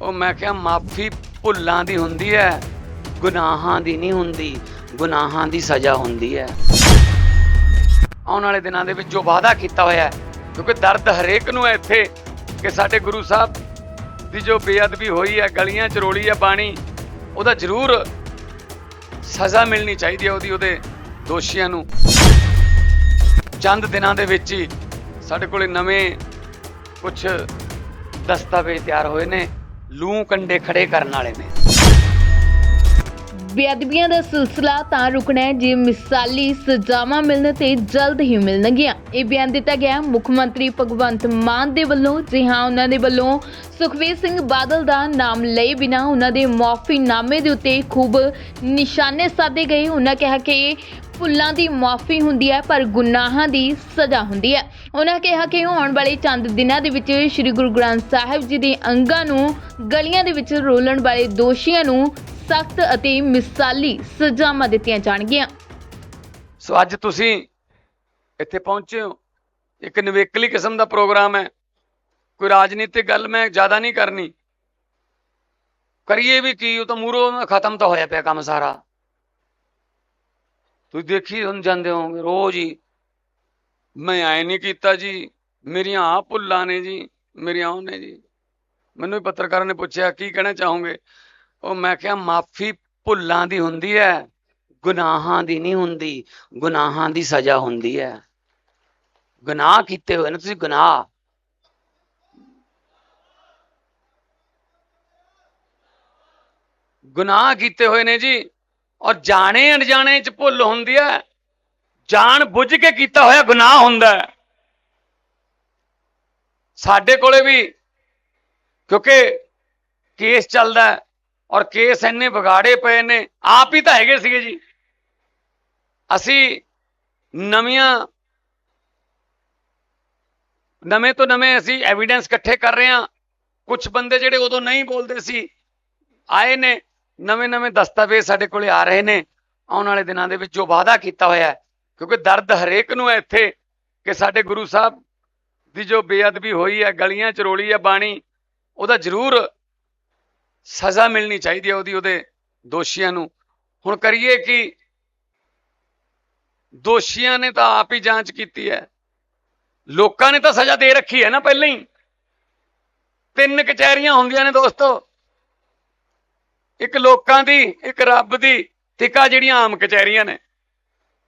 ਉਹ ਮੈਂ ਕਿਹਾ, ਮਾਫੀ ਭੁੱਲਾਂ ਦੀ ਹੁੰਦੀ ਹੈ, ਗੁਨਾਹਾਂ ਦੀ ਨਹੀਂ ਹੁੰਦੀ, ਗੁਨਾਹਾਂ ਦੀ ਸਜ਼ਾ ਹੁੰਦੀ ਹੈ। ਆਉਣ ਵਾਲੇ ਦਿਨਾਂ ਦੇ ਵਿੱਚ ਜੋ ਵਾਅਦਾ ਕੀਤਾ ਹੋਇਆ ਹੈ, ਕਿਉਂਕਿ ਦਰਦ ਹਰੇਕ ਨੂੰ ਹੈ ਇੱਥੇ, ਕਿ ਸਾਡੇ ਗੁਰੂ ਸਾਹਿਬ ਦੀ ਜੋ ਬੇਅਦਬੀ ਹੋਈ ਹੈ, ਗਲੀਆਂ ਚ ਰੋਲੀ ਹੈ, ਬਾਣੀ, ਉਹਦਾ ਜ਼ਰੂਰ ਸਜ਼ਾ ਮਿਲਣੀ ਚਾਹੀਦੀ ਹੈ ਉਹਦੀ, ਉਹਦੇ ਦੋਸ਼ੀਆਂ ਨੂੰ। ਚੰਦ ਦਿਨਾਂ ਦੇ ਵਿੱਚ ਹੀ ਸਾਡੇ ਕੋਲੇ ਨਵੇਂ ਕੁਝ ਦਸਤਾਵੇਜ਼ ਤਿਆਰ ਹੋਏ ਨੇ। ਲੂ ਕੰਡੇ ਖੜੇ ਕਰਨ ਵਾਲੇ ਨੇ। ਬੇਅਦਬੀਆਂ ਦਾ ਸਿਲਸਿਲਾ ਤਾਂ ਰੁਕਣਾ ਹੈ, ਜੇ ਮਿਸਾਲੀ ਸਜ਼ਾਵਾਂ ਮਿਲਣ ਤੇ ਜਲਦ ਹੀ ਮਿਲਣਗੀਆਂ। ਇਹ ਬਿਆਨ ਦਿੱਤਾ ਗਿਆ ਮੁੱਖ ਮੰਤਰੀ ਭਗਵੰਤ ਮਾਨ ਦੇ ਵੱਲੋਂ। ਜੀ ਹਾਂ, ਉਹਨਾਂ ਦੇ ਵੱਲੋਂ ਸੁਖਵੀਰ ਸਿੰਘ ਬਾਦਲ ਦਾ ਨਾਮ ਲਏ ਬਿਨਾ ਉਹਨਾਂ ਦੇ ਮਾਫੀਨਾਮੇ ਦੇ ਉੱਤੇ ਖੂਬ ਨਿਸ਼ਾਨੇ ਸਾਧੇ ਗਏ। ਉਹਨਾਂ ਕਿਹਾ ਕਿ ਭੁੱਲਾਂ ਦੀ ਮਾਫੀ ਹੁੰਦੀ ਹੈ, ਪਰ ਗੁਨਾਹਾਂ ਦੀ ਸਜ਼ਾ ਹੁੰਦੀ ਹੈ। ਉਹਨਾਂ ਕਿਹਾ ਕਿ ਆਉਣ ਵਾਲੇ ਚੰਦ ਦਿਨਾਂ ਦੇ ਵਿੱਚ ਸ੍ਰੀ ਗੁਰੂ ਗ੍ਰੰਥ ਸਾਹਿਬ ਜੀ ਦੇ ਅੰਗਾਂ ਨੂੰ ਗਲੀਆਂ ਦੇ ਵਿੱਚ ਰੋਲਣ ਵਾਲੇ ਦੋਸ਼ੀਆਂ ਨੂੰ ਸਖਤ ਅਤੇ ਮਿਸਾਲੀ ਸਜ਼ਾਵਾਂ ਦਿੱਤੀਆਂ ਜਾਣਗੀਆਂ। ਸੋ ਅੱਜ ਤੁਸੀਂ ਇੱਥੇ ਪਹੁੰਚੇ ਹੋ। ਇੱਕ ਨਿਵੇਕਲੀ ਕਿਸਮ ਦਾ ਪ੍ਰੋਗਰਾਮ ਹੈ। ਕੋਈ ਰਾਜਨੀਤਿਕ ਗੱਲ ਮੈਂ ਜ਼ਿਆਦਾ ਨਹੀਂ ਕਰਨੀ। ਕਰੀਏ ਵੀ ਕੀ, ਉਹ ਤਾਂ ਮੂਰੋਂ ਖਤਮ ਤਾਂ ਹੋਇਆ ਪਿਆ ਕੰਮ ਸਾਰਾ। ਤੁਸੀਂ ਦੇਖੀ ਹੁਣ ਜਾਂਦੇ ਹੋਗੇ ਰੋਜ਼ ਹੀ ਮੈਂ ਐ ਨਹੀਂ ਕੀਤਾ ਜੀ। ਮੇਰੀਆਂ ਆ ਭੁੱਲਾਂ ਨੇ ਜੀ, ਮੇਰੀਆਂ ਉਹ ਨੇ ਜੀ। ਮੈਨੂੰ ਵੀ ਪੱਤਰਕਾਰਾਂ ਨੇ ਪੁੱਛਿਆ, ਕੀ ਕਹਿਣਾ ਚਾਹੋਗੇ? ਉਹ ਮੈਂ ਕਿਹਾ, ਮਾਫੀ ਭੁੱਲਾਂ ਦੀ ਹੁੰਦੀ ਹੈ ਗੁਨਾਹਾਂ ਦੀ ਨਹੀਂ ਹੁੰਦੀ, ਗੁਨਾਹਾਂ ਦੀ ਸਜ਼ਾ ਹੁੰਦੀ ਹੈ ਗੁਨਾਹ ਕੀਤੇ ਹੋਏ ਨੇ, ਤੁਸੀਂ ਗੁਨਾਹ। ਗੁਨਾਹ ਕੀਤੇ ਹੋਏ ਨੇ ਜੀ, ਔਰ ਜਾਣੇ ਅਣਜਾਣੇ ਚ ਭੁੱਲ ਹੁੰਦੀ ਹੈ ਜਾਣ ਬੁੱਝ ਕੇ ਕੀਤਾ ਹੋਇਆ ਗੁਨਾਹ ਹੁੰਦਾ ਹੈ। ਸਾਡੇ ਕੋਲੇ ਵੀ ਕਿਉਂਕਿ ਕੇਸ ਚੱਲਦਾ ਔਰ ਕੇਸ ਇੰਨੇ ਵਿਗਾੜੇ ਪਏ ਨੇ, ਆਪ ਹੀ ਤਾਂ ਹੈਗੇ ਸੀਗੇ ਜੀ। ਅਸੀਂ ਨਵੀਆਂ, ਨਵੇਂ ਤੋਂ ਨਵੇਂ ਅਸੀਂ ਐਵੀਡੈਂਸ ਇਕੱਠੇ ਕਰ ਰਹੇ ਹਾਂ। ਕੁਝ ਬੰਦੇ ਜਿਹੜੇ ਉਦੋਂ ਨਹੀਂ ਬੋਲਦੇ ਸੀ, ਆਏ ਨੇ ਨਵੇਂ ਨਵੇਂ ਦਸਤਾਵੇਜ਼ ਸਾਡੇ ਕੋਲੇ ਆ ਰਹੇ ਨੇ। ਆਉਣ ਵਾਲੇ ਦਿਨਾਂ ਦੇ ਵਿੱਚ ਜੋ ਵਾਅਦਾ ਕੀਤਾ ਹੋਇਆ ਹੈ ਕਿਉਂਕਿ ਦਰਦ ਹਰੇਕ ਨੂੰ ਹੈ ਇੱਥੇ ਕਿ ਸਾਡੇ ਗੁਰੂ ਸਾਹਿਬ ਦੀ ਜੋ ਬੇਅਦਬੀ ਹੋਈ ਹੈ, ਗਲੀਆਂ ਚ ਰੋਲੀ ਹੈ, ਬਾਣੀ, ਉਹਦਾ ਜ਼ਰੂਰ ਸਜ਼ਾ ਮਿਲਣੀ ਚਾਹੀਦੀ ਹੈ ਉਹਦੀ, ਉਹਦੇ ਦੋਸ਼ੀਆਂ ਨੂੰ। ਹੁਣ ਕਰੀਏ ਕਿ ਦੋਸ਼ੀਆਂ ਨੇ ਤਾਂ ਆਪ ਹੀ ਜਾਂਚ ਕੀਤੀ ਹੈ। ਲੋਕਾਂ ਨੇ ਤਾਂ ਸਜ਼ਾ ਦੇ ਰੱਖੀ ਹੈ ਨਾ ਪਹਿਲਾਂ ਹੀ। ਤਿੰਨ ਕਚਹਿਰੀਆਂ ਹੁੰਦੀਆਂ ਨੇ ਦੋਸਤੋ। ਇੱਕ ਲੋਕਾਂ ਦੀ, ਇੱਕ ਰੱਬ ਦੀ ਤੇ ਇੱਕ ਜਿਹੜੀਆਂ ਆਮ ਕਚਹਿਰੀਆਂ ਨੇ।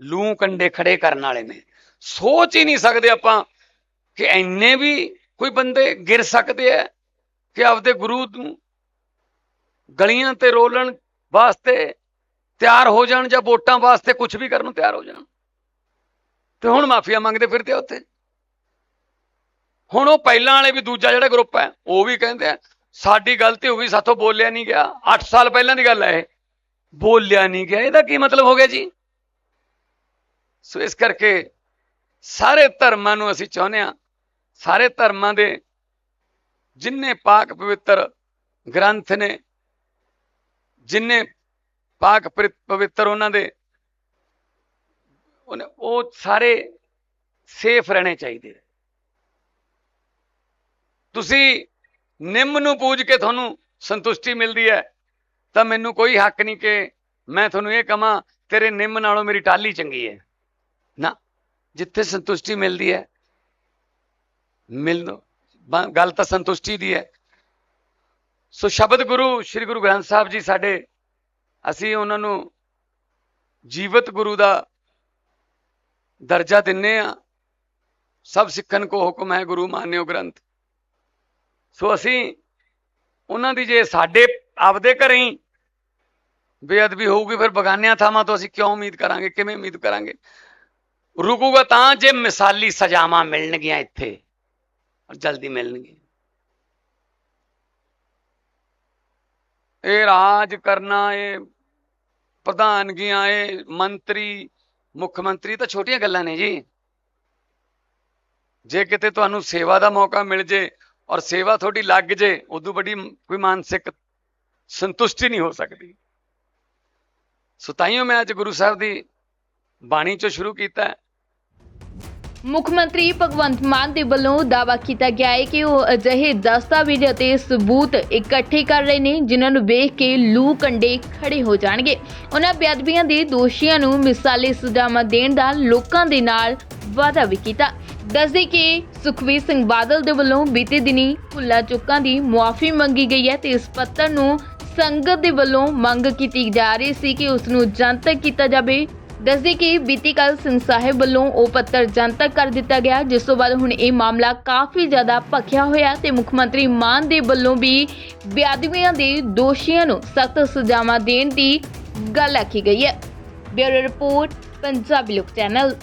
ਲੂ ਕੰਡੇ ਖੜੇ ਕਰਨ ਵਾਲੇ ਨੇ। ਸੋਚ ਹੀ ਨਹੀਂ ਸਕਦੇ ਆਪਾਂ ਕਿ ਐਨੇ ਵੀ ਕੋਈ ਬੰਦੇ ਗਿਰ ਸਕਦੇ ਆ ਕਿ ਆਪਦੇ ਗੁਰੂ ਨੂੰ ਗਲੀਆਂ ਤੇ ਰੋਲਣ ਵਾਸਤੇ ਤਿਆਰ ਹੋ ਜਾਣ ਜਾਂ ਵੋਟਾਂ ਵਾਸਤੇ ਕੁਝ ਵੀ ਕਰਨ ਨੂੰ ਤਿਆਰ ਹੋ ਜਾਣ। ਤੇ ਹੁਣ ਮਾਫੀਆ ਮੰਗਦੇ ਫਿਰਦੇ ਆ ਉੱਥੇ। ਹੁਣ ਉਹ ਪਹਿਲਾਂ ਵਾਲੇ ਵੀ ਦੂਜਾ ਜਿਹੜਾ ਗਰੁੱਪ ਹੈ ਉਹ ਵੀ ਕਹਿੰਦੇ ਆ, ਸਾਡੀ ਗਲਤੀ ਹੋ ਗਈ ਸਾਥੋਂ ਬੋਲਿਆ ਨਹੀਂ ਗਿਆ। 8 ਸਾਲ ਪਹਿਲਾਂ ਦੀ ਗੱਲ ਹੈ ਇਹ। ਬੋਲਿਆ ਨਹੀਂ ਗਿਆ। ਇਹਦਾ ਕੀ ਮਤਲਬ ਹੋ ਗਿਆ ਜੀ? ਸੋ ਇਸ ਕਰਕੇ ਸਾਰੇ ਧਰਮਾਂ ਨੂੰ ਅਸੀਂ ਚਾਹੁੰਦੇ ਆ ਸਾਰੇ ਧਰਮਾਂ ਦੇ ਜਿੰਨੇ ਪਾਕ ਪਵਿੱਤਰ ਗ੍ਰੰਥ ਨੇ, ਜਿੰਨੇ ਪਾਕ ਪਵਿ- ਪਵਿੱਤਰ ਉਹਨਾਂ ਦੇ, ਉਹਨੇ- ਉਹ ਸਾਰੇ ਸੇਫ ਰਹਿਣੇ ਚਾਹੀਦੇ ਤੁਸੀਂ ਨਿੰਮ ਨੂੰ ਪੂਜ ਕੇ ਤੁਹਾਨੂੰ ਸੰਤੁਸ਼ਟੀ ਮਿਲਦੀ ਹੈ, ਤਾਂ ਮੈਨੂੰ ਕੋਈ ਹੱਕ ਨਹੀਂ ਕਿ ਮੈਂ ਤੁਹਾਨੂੰ ਇਹ ਕਹਾਂ, ਤੇਰੇ ਨਿੰਮ ਨਾਲੋਂ ਮੇਰੀ ਟਾਲੀ ਚੰਗੀ ਹੈ। ਨਾ, ਜਿੱਥੇ ਸੰਤੁਸ਼ਟੀ ਮਿਲਦੀ ਹੈ, ਮਿਲ ਗੱਲ ਤਾਂ ਸੰਤੁਸ਼ਟੀ ਦੀ ਹੈ। ਸੋ ਸ਼ਬਦ ਗੁਰੂ, ਸ੍ਰੀ ਗੁਰੂ ਗ੍ਰੰਥ ਸਾਹਿਬ ਜੀ ਸਾਡੇ, ਅਸੀਂ ਉਹਨਾਂ ਨੂੰ ਜੀਵਤ ਗੁਰੂ ਦਾ ਦਰਜਾ ਦਿੰਨੇ ਆ ਸਭ ਸਿੱਖਣ ਕੋ ਹੁਕਮ ਹੈ ਗੁਰੂ ਮਾਨਿਓ ਗ੍ਰੰਥ। ਸੋ ਅਸੀਂ ਉਹਨਾਂ ਦੀ ਜੇ ਸਾਡੇ ਆਪਦੇ ਘਰੇ ਹੀ ਬੇਅਦਬੀ ਹੋਊਗੀ, ਫਿਰ ਬਗਾਨਿਆਂ ਥਾਵਾਂ ਤੋਂ ਅਸੀਂ ਕਿਉਂ ਉਮੀਦ ਕਰਾਂਗੇ, ਕਿਵੇਂ ਉਮੀਦ ਕਰਾਂਗੇ? ਰੁਕੂਗਾ ਤਾਂ ਜੇ ਮਿਸਾਲੀ ਸਜ਼ਾਵਾਂ ਮਿਲਣਗੀਆਂ ਇੱਥੇ, ਔਰ ਜਲਦੀ ਮਿਲਣਗੀਆਂ। ਇਹ ਰਾਜ ਕਰਨਾ, ਇਹ ਪ੍ਰਧਾਨਗੀਆਂ, ਇਹ ਮੰਤਰੀ, ਮੁੱਖ ਮੰਤਰੀ ਤਾਂ ਛੋਟੀਆਂ ਗੱਲਾਂ ਨੇ ਜੀ। ਜੇ ਕਿਤੇ ਤੁਹਾਨੂੰ ਸੇਵਾ ਦਾ ਮੌਕਾ ਮਿਲ ਜੇ ਔਰ ਸੇਵਾ ਤੁਹਾਡੀ ਲੱਗ ਜੇ, ਉਦੋਂ ਵੱਡੀ ਕੋਈ ਮਾਨਸਿਕ ਸੰਤੁਸ਼ਟੀ ਨਹੀਂ ਹੋ ਸਕਦੀ। ਸੋ ਤਾਈਓ ਮੈਂ ਅੱਜ ਗੁਰੂ ਸਾਹਿਬ ਦੀ ਬਾਣੀ ਚੋਂ ਸ਼ੁਰੂ ਕੀਤਾ। ਮੁੱਖ ਮੰਤਰੀ ਭਗਵੰਤ ਮਾਨ ਦੇ ਵੱਲੋਂ ਦਾਅਵਾ ਕੀਤਾ ਗਿਆ ਹੈ ਕਿ ਉਹ ਅਜਿਹੇ ਦਸਤਾਵੇਜ਼ ਅਤੇ ਸਬੂਤ ਇਕੱਠੇ ਕਰ ਰਹੇ ਨੇ, ਜਿਨ੍ਹਾਂ ਨੂੰ ਵੇਖ ਕੇ ਲੂ ਕੰਡੇ ਖੜੇ ਹੋ ਜਾਣਗੇ। ਉਹਨਾਂ ਬੇਅਦਬੀਆਂ ਦੇ ਦੋਸ਼ੀਆਂ ਨੂੰ ਮਿਸਾਲੇ ਸਜ਼ਾਵਾਂ ਦੇਣ ਦਾ ਲੋਕਾਂ ਦੇ ਨਾਲ ਵਾਅਦਾ ਵੀ ਕੀਤਾ। ਦੱਸਦੇ ਕਿ ਸੁਖਵੀਰ ਸਿੰਘ ਬਾਦਲ ਦੇ ਵੱਲੋਂ ਬੀਤੇ ਦਿਨੀ ਭੁੱਲਾ ਚੁੱਕਾਂ ਦੀ ਮੁਆਫੀ ਮੰਗੀ ਗਈ ਹੈ ਤੇ ਇਸ ਪੱਤਰ ਨੂੰ ਸੰਗਤ ਦੇ ਵੱਲੋਂ ਮੰਗ ਕੀਤੀ ਜਾ ਰਹੀ ਸੀ ਕਿ ਉਸ ਨੂੰ ਜਨਤਕ ਕੀਤਾ ਜਾਵੇ। ਦੱਸਦੇ ਕਿ ਬੀਤੀ ਕੱਲ ਸਿੰਘ ਸਾਹਿਬ ਵੱਲੋਂ ਉਹ ਪੱਤਰ ਜਨਤਕ ਕਰ ਦਿੱਤਾ ਗਿਆ, ਜਿਸ ਤੋਂ ਬਾਅਦ ਹੁਣ ਇਹ ਮਾਮਲਾ ਕਾਫੀ ਜ਼ਿਆਦਾ ਭਖਿਆ ਹੋਇਆ ਤੇ ਮੁੱਖ ਮੰਤਰੀ ਮਾਨ ਦੇ ਵੱਲੋਂ ਵੀ ਬੇਅਦਬੀਆਂ ਦੇ ਦੋਸ਼ੀਆਂ ਨੂੰ ਸਖਤ ਸਜ਼ਾਵਾਂ ਦੇਣ ਦੀ ਗੱਲ ਆਖੀ ਗਈ ਹੈ। ਬਿਊਰੋ ਰਿਪੋਰਟ, ਪੰਜਾਬੀ ਲੋਕ ਚੈਨਲ।